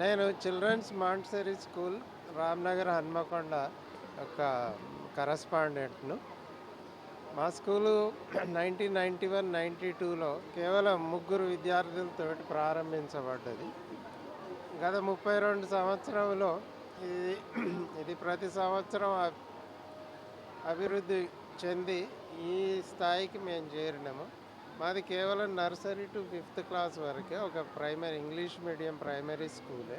నేను children's Montessori school Ramnagar Hanamkonda ఒక కరస్పాండెంట్ను. మా school nineteen ninety one ninety టూలో కేవలం ముగ్గురు విద్యార్థులతో ప్రారంభించబడ్డది. గత ముప్పై రెండు సంవత్సరంలో ఇది ఇది ప్రతి సంవత్సరం అబ్- అభివృద్ధి చెంది ఈ స్థాయికి మేము చేరినాము. మాది కేవలం నర్సరీ టు ఫిఫ్త్ క్లాస్ వరకే ఒక ప్రైమరీ ఇంగ్లీష్ మీడియం ప్రైమరీ స్కూలే.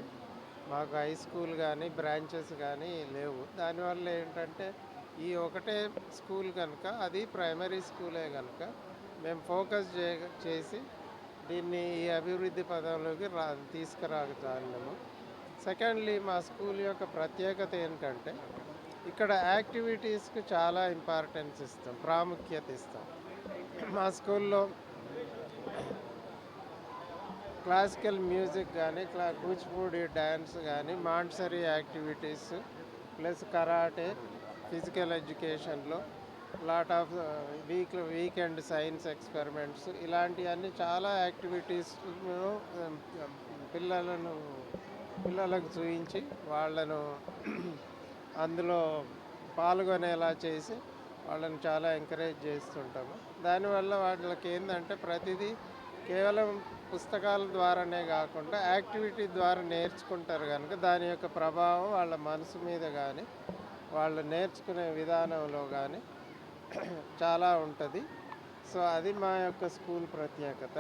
మాకు హై స్కూల్ కానీ బ్రాంచెస్ కానీ లేవు. దానివల్ల ఏంటంటే ఈ ఒకటే స్కూల్ కనుక అది ప్రైమరీ స్కూలే కనుక మేము ఫోకస్ చే చేసి దీన్ని ఈ అభివృద్ధి పదంలోకి రా తీసుకురాగలిగాము సెకండ్లీ మా స్కూల్ యొక్క ప్రత్యేకత ఏంటంటే ఇక్కడ యాక్టివిటీస్కి చాలా ఇంపార్టెన్స్ ఇస్తాం ప్రాముఖ్యత ఇస్తాం. మా స్కూల్లో క్లాసికల్ మ్యూజిక్ కానీ క్లా కూచిపూడి డ్యాన్స్ కానీ Montessori activities plus karate physical ఎడ్యుకేషన్లో lot of week weekend science experiments ఇలాంటివన్నీ చాలా యాక్టివిటీస్ పిల్లలను పిల్లలకు చూపించి వాళ్ళను అందులో పాల్గొనేలా చేసి వాళ్ళని చాలా ఎంకరేజ్ చేస్తుంటాము. దానివల్ల వాళ్ళకి ఏంటంటే ప్రతిదీ కేవలం పుస్తకాల ద్వారానే కాకుండా యాక్టివిటీ ద్వారా నేర్చుకుంటారు కనుక దాని యొక్క ప్రభావం వాళ్ళ మనసు మీద కానీ వాళ్ళు నేర్చుకునే విధానంలో కానీ చాలా ఉంటుంది. సో అది మా యొక్క స్కూల్ ప్రత్యేకత.